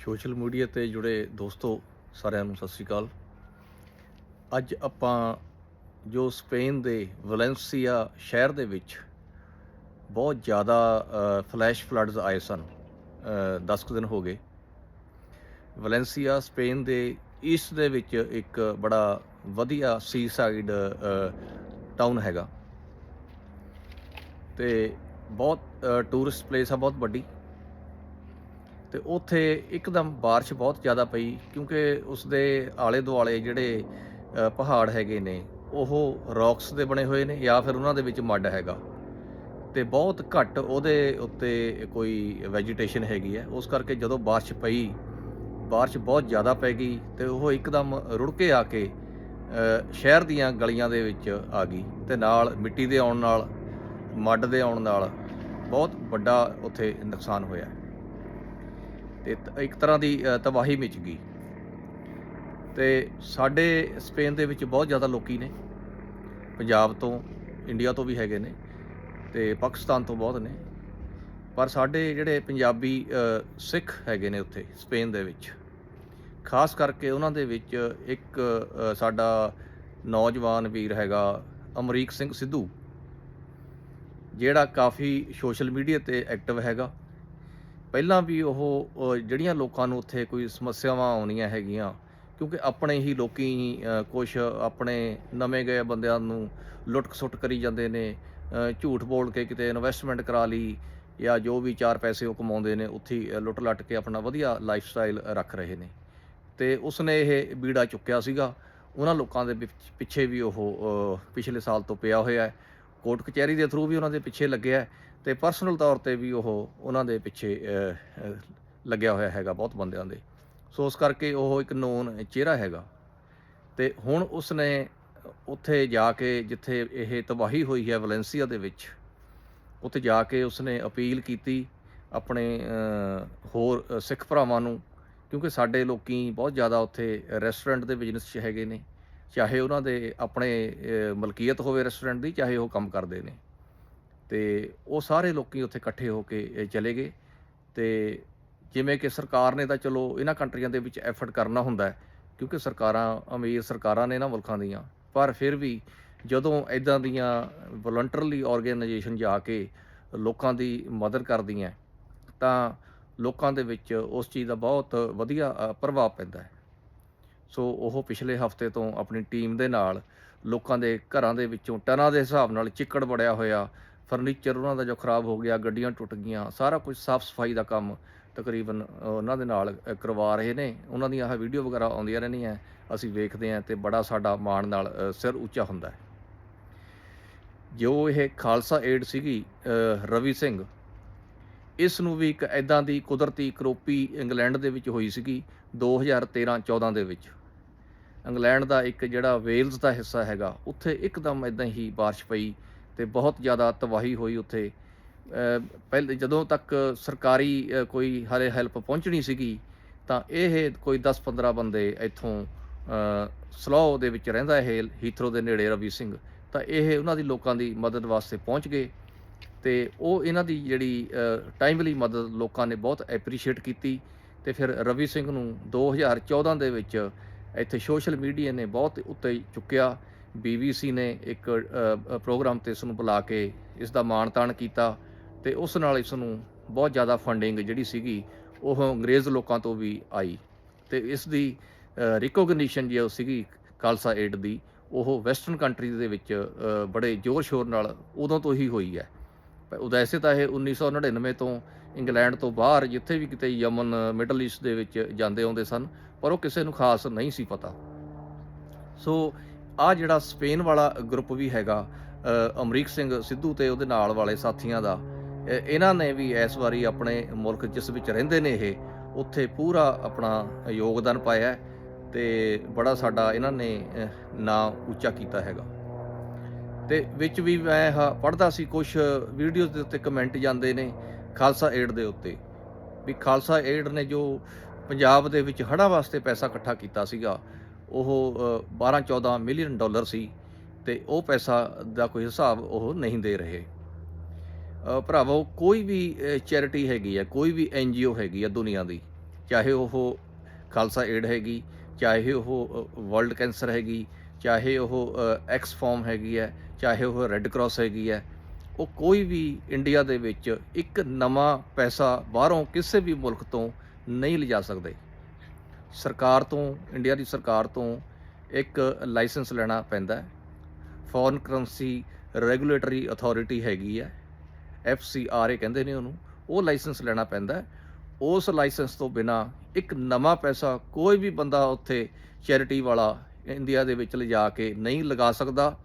Social media ਤੇ ਜੁੜੇ ਦੋਸਤੋ, ਸਾਰਿਆਂ ਨੂੰ ਸਤਿ ਸ੍ਰੀ ਅਕਾਲ। ਅੱਜ ਆਪਾਂ ਜੋ ਸਪੇਨ ਦੇ ਵੈਲੈਂਸੀਆ ਸ਼ਹਿਰ ਦੇ ਵਿੱਚ ਬਹੁਤ ਜ਼ਿਆਦਾ ਫਲੈਸ਼ ਫਲੱਡਸ ਆਏ ਸਨ 10 ਕੁ ਦਿਨ ਹੋ ਗਏ। ਵੈਲੈਂਸੀਆ ਸਪੇਨ ਦੇ ਈਸਟ ਦੇ ਵਿੱਚ ਇੱਕ ਬੜਾ ਵਧੀਆ ਸੀ ਸਾਈਡ ਟਾਊਨ ਹੈਗਾ। ਤੇ ਬਹੁਤ ਟੂਰਿਸਟ ਪਲੇਸ ਆ, ਬਹੁਤ ਵੱਡੀ। ਤੇ ਉੱਥੇ ਇੱਕਦਮ ਬਾਰਿਸ਼ ਬਹੁਤ ਜ਼ਿਆਦਾ ਪਈ ਕਿਉਂਕਿ ਉਸ ਦੇ ਆਲੇ ਦੁਆਲੇ ਜਿਹੜੇ ਪਹਾੜ ਹੈਗੇ ਨੇ, ਉਹ ਰੌਕਸ ਦੇ ਬਣੇ ਹੋਏ ਨੇ ਜਾਂ ਫਿਰ ਉਹਨਾਂ ਦੇ ਵਿੱਚ ਮੱਡ ਹੈਗਾ। ਤੇ ਬਹੁਤ ਘੱਟ ਉਹਦੇ ਉੱਤੇ ਕੋਈ ਵੈਜੀਟੇਸ਼ਨ ਹੈਗੀ ਹੈ। ਉਸ ਕਰਕੇ ਜਦੋਂ ਬਾਰਿਸ਼ ਪਈ, ਬਾਰਿਸ਼ ਬਹੁਤ ਜ਼ਿਆਦਾ ਪੈ ਗਈ ਤੇ ਉਹ ਇੱਕਦਮ ਰੁੜ ਕੇ ਆ ਕੇ ਸ਼ਹਿਰ ਦੀਆਂ ਗਲੀਆਂ ਦੇ ਵਿੱਚ ਆ ਗਈ ਤੇ ਨਾਲ ਮਿੱਟੀ ਦੇ ਆਉਣ ਨਾਲ, ਮੱਡ ਦੇ ਆਉਣ ਨਾਲ ਬਹੁਤ ਵੱਡਾ ਉੱਥੇ ਨੁਕਸਾਨ ਹੋਇਆ। ਤੇ ਤ- ਇੱਕ ਤਰ੍ਹਾਂ ਦੀ ਤਬਾਹੀ ਮਚ ਗਈ। ਤੇ ਸਾਡੇ ਸਪੇਨ ਦੇ ਵਿੱਚ ਬਹੁਤ ਜ਼ਿਆਦਾ ਲੋਕੀ ਨੇ। ਪੰਜਾਬ ਤੋਂ, ਇੰਡੀਆ ਤੋਂ ਵੀ ਹੈਗੇ ਨੇ ਤੇ ਪਾਕਿਸਤਾਨ ਤੋਂ ਬਹੁਤ ਨੇ। ਪਰ ਸਾਡੇ ਜਿਹੜੇ ਪੰਜਾਬੀ ਸਿੱਖ ਹੈਗੇ ਨੇ ਉੱਥੇ, ਸਪੇਨ ਦੇ ਵਿੱਚ। ਖਾਸ ਕਰਕੇ ਉਹਨਾਂ ਦੇ ਵਿੱਚ ਇੱਕ ਸਾਡਾ ਨੌਜਵਾਨ ਵੀਰ ਹੈਗਾ, ਅਮਰੀਕ ਸਿੰਘ ਸਿੱਧੂ, ਜਿਹੜਾ ਕਾਫੀ ਸੋਸ਼ਲ ਮੀਡੀਆ ਤੇ ਐਕਟਿਵ ਹੈਗਾ। ਪਹਿਲਾਂ ਵੀ ਉਹ ਜਿਹੜੀਆਂ ਲੋਕਾਂ ਨੂੰ ਉੱਥੇ ਕੋਈ ਸਮੱਸਿਆਵਾਂ ਆਉਣੀਆਂ ਹੈਗੀਆਂ ਕਿਉਂਕਿ ਆਪਣੇ ਹੀ ਲੋਕੀ ਕੁਝ ਆਪਣੇ ਨਵੇਂ ਗਏ ਬੰਦਿਆਂ ਨੂੰ ਲੁੱਟ ਖਸੁੱਟ ਕਰੀ ਜਾਂਦੇ ਨੇ ਝੂਠ ਬੋਲ ਕੇ ਕਿਤੇ ਇਨਵੈਸਟਮੈਂਟ ਕਰਾ ਲਈ ਜਾਂ ਜੋ ਵੀ ਚਾਰ ਪੈਸੇ ਉਹ ਕਮਾਉਂਦੇ ਨੇ ਉੱਥੇ ਹੀ, ਲੁੱਟ ਲੱਟ ਕੇ ਆਪਣਾ ਵਧੀਆ ਲਾਈਫ ਸਟਾਈਲ ਰੱਖ ਰਹੇ ਨੇ। ਤੇ ਉਸਨੇ ਇਹ ਬੀੜਾ ਚੁੱਕਿਆ ਸੀਗਾ। ਉਹਨਾਂ ਲੋਕਾਂ ਦੇ ਵਿੱਚ- ਪਿੱਛੇ ਵੀ ਉਹ ਪਿਛਲੇ ਸਾਲ ਤੋਂ ਪਿਆ ਹੋਇਆ ਹੈ। ਕੋਰਟ ਕਚਹਿਰੀ ਦੇ ਥਰੂ ਵੀ ਉਹਨਾਂ ਦੇ ਪਿੱਛੇ ਲੱਗਿਆ ਤੇ ਪਰਸਨਲ ਤੌਰ ਤੇ ਵੀ ਉਹ ਉਹਨਾਂ ਦੇ ਪਿੱਛੇ ਲੱਗਿਆ ਹੋਇਆ ਹੈਗਾ ਬਹੁਤ ਬੰਦਿਆਂ ਦੇ। ਸੋ ਉਸ ਕਰਕੇ ਉਹ ਇੱਕ ਨੋਨ ਚਿਹਰਾ ਹੈਗਾ। ਤੇ ਹੁਣ ਉਸਨੇ ਉੱਥੇ ਜਾ ਕੇ ਜਿੱਥੇ ਇਹ ਤਬਾਹੀ ਹੋਈ ਹੈ ਵੈਲੈਂਸੀਆ ਦੇ ਵਿੱਚ, ਉੱਥੇ ਜਾ ਕੇ ਉਸਨੇ ਅਪੀਲ ਕੀਤੀ ਆਪਣੇ ਹੋਰ ਸਿੱਖ ਭਰਾਵਾਂ ਨੂੰ, ਕਿਉਂਕਿ ਸਾਡੇ ਲੋਕੀ ਬਹੁਤ ਜ਼ਿਆਦਾ ਉੱਥੇ ਰੈਸਟੋਰੈਂਟ ਦੇ ਬਿਜ਼ਨਸ 'ਚ ਹੈਗੇ ਨੇ। ਚਾਹੇ ਉਹਨਾਂ ਦੇ ਆਪਣੇ ਮਲਕੀਅਤ ਹੋਵੇ ਰੈਸਟੋਰੈਂਟ ਦੀ, ਚਾਹੇ ਉਹ ਕੰਮ ਕਰਦੇ ਨੇ। ਤੇ ਉਹ ਸਾਰੇ ਲੋਕੀ ਉੱਥੇ ਇਕੱਠੇ ਹੋ ਕੇ ਚਲੇ ਗਏ। ਤੇ ਜਿਵੇਂ ਕਿ ਸਰਕਾਰ ਨੇ ਤਾਂ ਚਲੋ ਇਹਨਾਂ ਕੰਟਰੀਆਂ ਦੇ ਵਿੱਚ ਐਫਰਟ ਕਰਨਾ ਹੁੰਦਾ ਕਿਉਂਕਿ ਸਰਕਾਰਾਂ, ਅਮੀਰ ਸਰਕਾਰਾਂ ਨੇ ਇਹਨਾਂ ਮੁਲਕਾਂ ਦੀਆਂ। ਪਰ ਫਿਰ ਵੀ ਜਦੋਂ ਇਦਾਂ ਦੀਆਂ ਵਲੰਟਰਲੀ ਆਰਗੇਨਾਈਜੇਸ਼ਨ ਜਾ ਕੇ ਲੋਕਾਂ ਦੀ ਮਦਦ ਕਰਦੀਆਂ ਤਾਂ ਲੋਕਾਂ ਦੇ ਵਿੱਚ ਉਸ ਚੀਜ਼ ਦਾ ਬਹੁਤ ਵਧੀਆ ਪ੍ਰਭਾਵ ਪੈਂਦਾ ਹੈ। ਸੋ ਉਹ ਪਿਛਲੇ ਹਫ਼ਤੇ ਤੋਂ ਆਪਣੀ ਟੀਮ ਦੇ ਨਾਲ ਲੋਕਾਂ ਦੇ ਘਰਾਂ ਦੇ ਵਿੱਚੋਂ ਟਨਾਂ ਦੇ ਹਿਸਾਬ ਨਾਲ ਚਿੱਕੜ ਵੜਿਆ ਹੋਇਆ ਫਰਨੀਚਰ ਉਹਨਾਂ ਦਾ ਜੋ ਖਰਾਬ ਹੋ ਗਿਆ, ਗੱਡੀਆਂ ਟੁੱਟ ਗਈਆਂ, ਸਾਰਾ ਕੁਝ ਸਾਫ਼ ਸਫ਼ਾਈ ਦਾ ਕੰਮ ਤਕਰੀਬਨ ਉਹਨਾਂ ਦੇ ਨਾਲ ਕਰਵਾ ਰਹੇ ਨੇ। ਉਹਨਾਂ ਦੀਆਂ ਆਹ ਵੀਡੀਓ ਵਗੈਰਾ ਆਉਂਦੀਆਂ ਰਹਿੰਦੀਆਂ, ਅਸੀਂ ਵੇਖਦੇ ਹਾਂ ਤੇ ਬੜਾ ਸਾਡਾ ਮਾਣ ਨਾਲ ਸਿਰ ਉੱਚਾ ਹੁੰਦਾ ਹੈ। ਜੋ ਇਹ ਖਾਲਸਾ ਏਡ ਸੀਗੀ ਰਵੀ ਸਿੰਘ, ਇਸ ਨੂੰ ਵੀ ਇੱਕ ਐਦਾਂ ਦੀ ਕੁਦਰਤੀ ਕਰੋਪੀ ਇੰਗਲੈਂਡ ਦੇ ਵਿੱਚ ਹੋਈ ਸੀਗੀ 2013-14 ਦੇ ਵਿੱਚ। ਇੰਗਲੈਂਡ ਦਾ ਇੱਕ ਜਿਹੜਾ ਵੇਲਜ਼ ਦਾ ਹਿੱਸਾ ਹੈਗਾ, ਉੱਥੇ ਇੱਕਦਮ ਐਦਾਂ ਹੀ ਬਾਰਿਸ਼ ਪਈ ਤੇ ਬਹੁਤ ਜ਼ਿਆਦਾ ਤਬਾਹੀ ਹੋਈ ਉੱਥੇ। ਅ, ਪਹਿਲੇ ਜਦੋਂ ਤੱਕ ਸਰਕਾਰੀ ਕੋਈ ਹਰੇ ਹੈਲਪ ਪਹੁੰਚਣੀ ਸੀਗੀ ਤਾਂ ਇਹ ਕੋਈ 10-15 ਬੰਦੇ ਇੱਥੋਂ ਸਲੋ ਦੇ ਵਿੱਚ ਰਹਿੰਦਾ ਇਹ ਹੀਥਰੋ ਦੇ ਨੇੜੇ ਰਵੀ ਸਿੰਘ। ਤਾਂ ਇਹ ਉਹਨਾਂ ਦੀ ਲੋਕਾਂ ਦੀ ਮਦਦ ਵਾਸਤੇ ਪਹੁੰਚ ਗਏ ਤੇ ਉਹ ਇਹਨਾਂ ਦੀ ਜਿਹੜੀ ਟਾਈਮਲੀ ਮਦਦ ਲੋਕਾਂ ਨੇ ਬਹੁਤ ਐਪਰੀਸ਼ੀਏਟ ਕੀਤੀ ਤੇ ਫਿਰ ਰਵੀ ਸਿੰਘ ਨੂੰ 2014 ਦੇ ਵਿੱਚ ਇੱਥੇ ਸੋਸ਼ਲ ਮੀਡੀਆ ਨੇ ਬਹੁਤ ਉੱਤੇ ਚੁੱਕਿਆ BBC ਨੇ ਇੱਕ ਪ੍ਰੋਗਰਾਮ ਤੇ ਇਸ ਨੂੰ ਬੁਲਾ ਕੇ ਇਸ ਦਾ ਮਾਣ ਤਾਣ ਕੀਤਾ ਤੇ ਉਸ ਨਾਲ ਇਸ ਨੂੰ ਬਹੁਤ ਜ਼ਿਆਦਾ ਫੰਡਿੰਗ ਜਿਹੜੀ ਸੀਗੀ, ਉਹ ਅੰਗਰੇਜ਼ ਲੋਕਾਂ ਤੋਂ ਵੀ ਆਈ ਤੇ ਇਸ ਦੀ ਰਿਕੋਗਨੀਸ਼ਨ ਜਿਹੜੀ ਸੀਗੀ ਖਾਲਸਾ ਏਡ ਦੀ, ਉਹ ਵੈਸਟਰਨ ਕੰਟਰੀ ਦੇ ਵਿੱਚ ਬੜੇ ਜ਼ੋਰ ਸ਼ੋਰ ਨਾਲ ਉਦੋਂ ਤੋਂ ਹੀ ਹੋਈ ਹੈ। ਪਰ ਉਦੈਸੇ ਤਾਂ ਇਹ 1999 ਤੋਂ ਇੰਗਲੈਂਡ ਤੋਂ ਬਾਹਰ, ਜਿੱਥੇ ਵੀ ਕਿਤੇ ਯਮਨ, ਮਿਡਲ ਈਸਟ ਦੇ ਵਿੱਚ ਜਾਂਦੇ ਆਉਂਦੇ ਸਨ, ਪਰ ਉਹ ਕਿਸੇ ਨੂੰ ਖਾਸ ਨਹੀਂ ਸੀ ਪਤਾ। ਸੋ ਆ ਜਿਹੜਾ ਸਪੇਨ ਵਾਲਾ ਗਰੁੱਪ ਵੀ ਹੈਗਾ ਅਮਰੀਕ ਸਿੰਘ ਸਿੱਧੂ ਤੇ ਉਹਦੇ ਨਾਲ ਵਾਲੇ ਸਾਥੀਆਂ ਦਾ ਇਹਨਾਂ ਨੇ ਵੀ ਇਸ ਵਾਰੀ ਆਪਣੇ ਮੁਲਕ ਜਿਸ ਵਿੱਚ ਰਹਿੰਦੇ ਨੇ ਇਹ, ਉੱਥੇ ਪੂਰਾ ਆਪਣਾ ਯੋਗਦਾਨ ਪਾਇਆ ਹੈ ਤੇ ਬੜਾ ਸਾਡਾ ਇਹਨਾਂ ਨੇ ਨਾਂ ਉੱਚਾ ਕੀਤਾ ਹੈਗਾ। ਤੇ ਵਿੱਚ ਵੀ ਮੈਂ ਆਹ ਪੜ੍ਹਦਾ ਸੀ ਕੁਝ ਵੀਡੀਓਜ਼ ਦੇ ਉੱਤੇ ਕਮੈਂਟ ਜਾਂਦੇ ਨੇ ਖਾਲਸਾ ਏਡ ਦੇ ਉੱਤੇ, ਵੀ ਖਾਲਸਾ ਏਡ ਨੇ ਜੋ ਪੰਜਾਬ ਦੇ ਵਿੱਚ ਹੜ੍ਹਾਂ ਵਾਸਤੇ ਪੈਸਾ ਇਕੱਠਾ ਕੀਤਾ ਸੀਗਾ ਉਹ 12-14 ਮਿਲੀਅਨ ਡਾਲਰ ਸੀ ਤੇ ਉਹ ਪੈਸਾ ਦਾ ਕੋਈ ਹਿਸਾਬ ਉਹ ਨਹੀਂ ਦੇ ਰਹੇ। ਅ, ਭਰਾਵੋ ਕੋਈ ਵੀ ਚੈਰਿਟੀ ਹੈਗੀ ਆ ਕੋਈ ਵੀ ਐਨਜੀਓ ਹੈਗੀ ਆ ਦੁਨੀਆ ਦੀ ਚਾਹੇ ਉਹ ਖਾਲਸਾ ਏਡ ਹੈਗੀ ਚਾਹੇ ਉਹ ਵਰਲਡ ਕੈਂਸਰ ਹੈਗੀ ਚਾਹੇ ਉਹ ਐਕਸ ਫਾਰਮ ਹੈਗੀ ਹੈ ਚਾਹੇ ਉਹ ਰੈੱਡ ਕਰਾਸ ਹੈਗੀ ਹੈ ਉਹ ਕੋਈ ਵੀ ਇੰਡੀਆ ਦੇ ਵਿੱਚ ਇੱਕ ਨਵਾਂ ਪੈਸਾ ਬਾਹਰੋਂ ਕਿਸੇ ਵੀ ਮੁਲਕ ਤੋਂ ਨਹੀਂ ਲਿਜਾ ਸਕਦੇ। ਸਰਕਾਰ ਤੋਂ, ਇੰਡੀਆ ਦੀ ਸਰਕਾਰ ਤੋਂ ਇੱਕ ਲਾਇਸੈਂਸ ਲੈਣਾ ਪੈਂਦਾ ਹੈ। ਫੋਰਨ ਕਰੰਸੀ ਰੈਗੂਲੇਟਰੀ ਅਥਾਰਟੀ ਹੈਗੀ ਹੈ। ਐਫ ਸੀ ਆਰ ਏ ਕਹਿੰਦੇ ਨੇ ਉਹਨੂੰ। ਉਹ ਲਾਇਸੈਂਸ ਲੈਣਾ ਪੈਂਦਾ ਉਸ ਲਾਇਸੈਂਸ ਤੋਂ ਬਿਨਾ ਇੱਕ ਨਵਾਂ ਪੈਸਾ ਕੋਈ ਵੀ ਬੰਦਾ ਉੱਥੇ ਚੈਰਿਟੀ ਵਾਲਾ ਇੰਡੀਆ ਦੇ ਵਿੱਚ ਲਿਜਾ ਕੇ ਨਹੀਂ ਲਗਾ ਸਕਦਾ।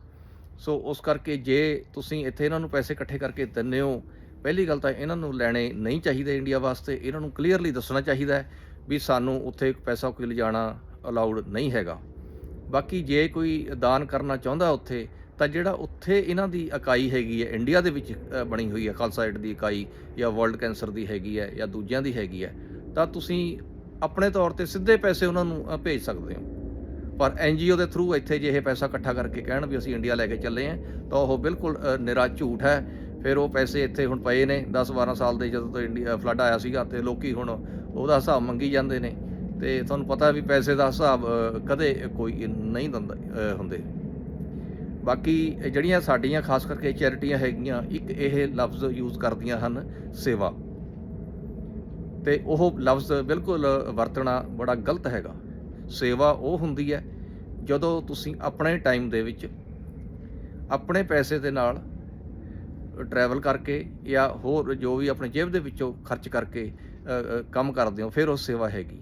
ਸੋ ਉਸ ਕਰਕੇ ਜੇ ਤੁਸੀਂ ਇੱਥੇ ਇਹਨਾਂ ਨੂੰ ਪੈਸੇ ਇਕੱਠੇ ਕਰਕੇ ਦਿੰਦੇ ਹੋ, ਪਹਿਲੀ ਗੱਲ ਤਾਂ ਇਹਨਾਂ ਨੂੰ ਲੈਣੇ ਨਹੀਂ ਚਾਹੀਦੇ ਇੰਡੀਆ ਵਾਸਤੇ। ਇਹਨਾਂ ਨੂੰ ਕਲੀਅਰਲੀ ਦੱਸਣਾ ਚਾਹੀਦਾ ਹੈ। ਵੀ ਸਾਨੂੰ ਉੱਥੇ ਪੈਸਾ ਕੋਈ ਲਿਜਾਣਾ ਅਲਾਉਡ ਨਹੀਂ ਹੈਗਾ। ਬਾਕੀ ਜੇ ਕੋਈ ਦਾਨ ਕਰਨਾ ਚਾਹੁੰਦਾ ਉੱਥੇ, ਤਾਂ ਜਿਹੜਾ ਉੱਥੇ ਇਹਨਾਂ ਦੀ ਇਕਾਈ ਹੈਗੀ ਹੈ, ਇੰਡੀਆ ਦੇ ਵਿੱਚ ਬਣੀ ਹੋਈ ਹੈ, ਖਾਲਸਾ ਏਡ ਦੀ ਇਕਾਈ ਜਾਂ ਵਰਲਡ ਕੈਂਸਰ ਦੀ ਹੈਗੀ ਹੈ ਜਾਂ ਦੂਜਿਆਂ ਦੀ ਹੈਗੀ ਹੈ, ਤਾਂ ਤੁਸੀਂ ਆਪਣੇ ਤੌਰ ਤੇ ਸਿੱਧੇ ਪੈਸੇ ਉਹਨਾਂ ਨੂੰ ਭੇਜ ਸਕਦੇ ਹੋ। ਪਰ ਐਨਜੀਓ ਦੇ ਥਰੂ ਇੱਥੇ ਜੇ ਇਹ ਪੈਸਾ ਇਕੱਠਾ ਕਰਕੇ ਕਹਿਣ ਵੀ ਅਸੀਂ ਇੰਡੀਆ ਲੈ ਕੇ ਚੱਲੇ ਆਂ ਤਾਂ ਉਹ ਬਿਲਕੁਲ ਨਿਰਾ ਝੂਠ ਹੈ। ਫਿਰ ਉਹ ਪੈਸੇ ਇੱਥੇ ਹੁਣ ਪਏ ਨੇ 10 12 ਸਾਲ ਦੇ ਜਦੋਂ ਤੋਂ ਇੰਡੀਆ ਫਲੱਡ ਆਇਆ ਸੀਗਾ ਤੇ ਲੋਕੀ ਹੁਣ ਉਹਦਾ ਹਿਸਾਬ ਮੰਗੀ ਜਾਂਦੇ ਨੇ ਤੇ ਤੁਹਾਨੂੰ ਪਤਾ ਵੀ ਪੈਸੇ ਦਾ ਹਿਸਾਬ ਕਦੇ ਕੋਈ ਨਹੀਂ ਦਿੰਦਾ ਹੁੰਦੇ। ਬਾਕੀ ਜਿਹੜੀਆਂ ਸਾਡੀਆਂ ਖਾਸ ਕਰਕੇ ਚੈਰਿਟੀਆਂ ਹੈਗੀਆਂ, ਇੱਕ ਇਹ ਲਫ਼ਜ਼ ਯੂਜ਼ ਕਰਦੀਆਂ ਹਨ, ਸੇਵਾ। ਤੇ ਉਹ ਲਫ਼ਜ਼ ਬਿਲਕੁਲ ਵਰਤਣਾ ਬੜਾ ਗਲਤ ਹੈਗਾ। ਸੇਵਾ ਉਹ ਹੁੰਦੀ ਹੈ, ਜਦੋਂ ਤੁਸੀਂ ਆਪਣੇ ਟਾਈਮ ਦੇ ਵਿੱਚ ਆਪਣੇ ਪੈਸੇ ਦੇ ਨਾਲ ਟਰੈਵਲ ਕਰਕੇ ਜਾਂ ਹੋਰ ਜੋ ਵੀ ਆਪਣੇ ਜੇਬ ਦੇ ਵਿੱਚੋਂ ਖਰਚ ਕਰਕੇ ਕੰਮ ਕਰਦੇ ਹੋ, ਫਿਰ ਉਹ ਸੇਵਾ ਹੈਗੀ।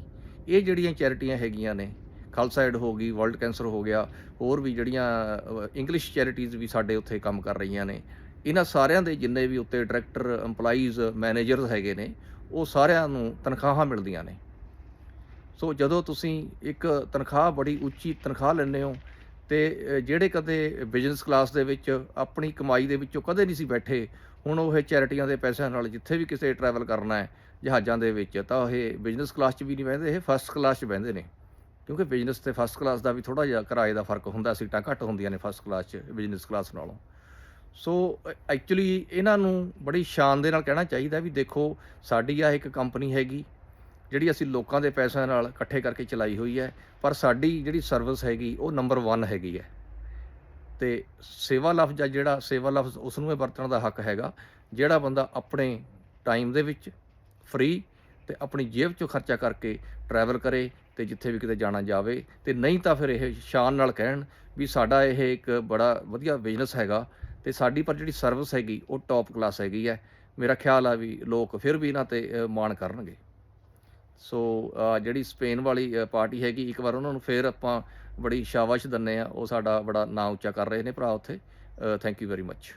ਇਹ ਜਿਹੜੀਆਂ ਚੈਰਿਟੀਆਂ ਹੈਗੀਆਂ ਨੇ, ਖਾਲਸਾ ਏਡ ਹੋ ਗਈ, ਵਰਲਡ ਕੈਂਸਰ ਹੋ ਗਿਆ, ਹੋਰ ਵੀ ਜਿਹੜੀਆਂ ਇੰਗਲਿਸ਼ ਚੈਰਿਟੀਜ਼ ਵੀ ਸਾਡੇ ਉੱਥੇ ਕੰਮ ਕਰ ਰਹੀਆਂ ਨੇ, ਇਹਨਾਂ ਸਾਰਿਆਂ ਦੇ ਜਿੰਨੇ ਵੀ ਉੱਤੇ ਡਾਇਰੈਕਟਰ, EMPLOYEES ਮੈਨੇਜਰਸ ਹੈਗੇ ਨੇ, ਉਹ ਸਾਰਿਆਂ ਨੂੰ ਤਨਖਾਹਾਂ ਮਿਲਦੀਆਂ ਨੇ। ਸੋ ਜਦੋਂ ਤੁਸੀਂ ਇੱਕ ਤਨਖਾਹ ਬੜੀ ਉੱਚੀ ਤਨਖਾਹ ਲੈਂਦੇ ਹੋ ਤੇ ਜਿਹੜੇ ਕਦੇ ਬਿਜ਼ਨਸ ਕਲਾਸ ਦੇ ਵਿੱਚ ਆਪਣੀ ਕਮਾਈ ਦੇ ਵਿੱਚੋਂ ਕਦੇ ਨਹੀਂ ਸੀ ਬੈਠੇ, ਹੁਣ ਉਹ ਇਹ ਚੈਰਿਟੀਆਂ ਦੇ ਪੈਸਿਆਂ ਨਾਲ ਜਿੱਥੇ ਵੀ ਕਿਸੇ ਟਰੈਵਲ ਕਰਨਾ ਹੈ, ਜਹਾਜ਼ਾਂ ਦੇ ਵਿੱਚ, ਤਾਂ ਇਹ ਬਿਜ਼ਨਸ ਕਲਾਸ 'ਚ ਵੀ ਨਹੀਂ ਬਹਿੰਦੇ, ਇਹ ਫਸਟ ਕਲਾਸ 'ਚ ਬਹਿੰਦੇ ਨੇ। ਕਿਉਂਕਿ ਬਿਜ਼ਨਸ ਤੇ ਫਸਟ ਕਲਾਸ ਦਾ ਵੀ ਥੋੜਾ ਜਿਹਾ ਕਿਰਾਏ ਦਾ ਫ਼ਰਕ ਹੁੰਦਾ, ਸੀਟਾਂ ਘੱਟ ਹੁੰਦੀਆਂ ਨੇ ਫਸਟ ਕਲਾਸ 'ਚ ਬਿਜ਼ਨਸ ਕਲਾਸ ਨਾਲੋਂ। ਸੋ, ਐਕਚੁਅਲੀ ਇਹਨਾਂ ਨੂੰ ਬੜੀ ਸ਼ਾਨ ਦੇ ਨਾਲ ਕਹਿਣਾ ਚਾਹੀਦਾ ਵੀ ਦੇਖੋ, ਸਾਡੀ ਆ ਇੱਕ ਕੰਪਨੀ ਹੈਗੀ ਜਿਹੜੀ ਅਸੀਂ ਲੋਕਾਂ ਦੇ ਪੈਸਿਆਂ ਨਾਲ ਇਕੱਠੇ ਕਰਕੇ ਚਲਾਈ ਹੋਈ ਹੈ, ਪਰ ਸਾਡੀ ਜਿਹੜੀ ਸਰਵਿਸ ਹੈਗੀ, ਉਹ ਨੰਬਰ 1 ਹੈਗੀ ਹੈ। ਤੇ ਸੇਵਾ ਲਫ਼ਜ਼ ਆ ਜਿਹੜਾ, ਸੇਵਾ ਲਫ਼ਜ਼ ਉਸ ਨੂੰ ਹੀ ਵਰਤਣ ਦਾ ਹੱਕ ਹੈਗਾ, ਜਿਹੜਾ ਬੰਦਾ ਆਪਣੇ ਟਾਈਮ ਦੇ ਵਿੱਚ ਫ੍ਰੀ ਤੇ ਆਪਣੀ ਜੇਬ ਚੋਂ ਖਰਚਾ ਕਰਕੇ ਟਰੈਵਲ ਕਰੇ ਤੇ ਜਿੱਥੇ ਵੀ ਕਿਤੇ ਜਾਣਾ ਜਾਵੇ, ਤੇ ਨਹੀਂ ਤਾਂ ਫਿਰ ਇਹ ਸ਼ਾਨ ਨਾਲ ਕਹਿਣ ਵੀ ਸਾਡਾ ਇਹ ਇੱਕ ਬੜਾ ਵਧੀਆ ਬਿਜ਼ਨਸ ਹੈਗਾ ਤੇ ਸਾਡੀ ਪਰ ਜਿਹੜੀ ਸਰਵਿਸ ਹੈਗੀ, ਉਹ ਟੌਪ ਕਲਾਸ ਹੈਗੀ ਹੈ। ਮੇਰਾ ਖਿਆਲ ਆ ਵੀ ਲੋਕ ਫਿਰ ਵੀ ਇਹਨਾਂ ਤੇ ਮਾਣ ਕਰਨਗੇ। ਸੋ ਜਿਹੜੀ ਸਪੇਨ ਵਾਲੀ ਪਾਰਟੀ ਹੈਗੀ, ਇੱਕ ਵਾਰ ਉਹਨਾਂ ਨੂੰ ਫੇਰ ਆਪਾਂ ਬੜੀ ਸ਼ਾਬਾਸ਼ ਦਿੰਨੇ ਆ ਉਹ ਸਾਡਾ ਬੜਾ ਨਾਂ ਉੱਚਾ ਕਰ ਰਹੇ ਨੇ ਭਰਾ ਉੱਥੇ। Thank you very much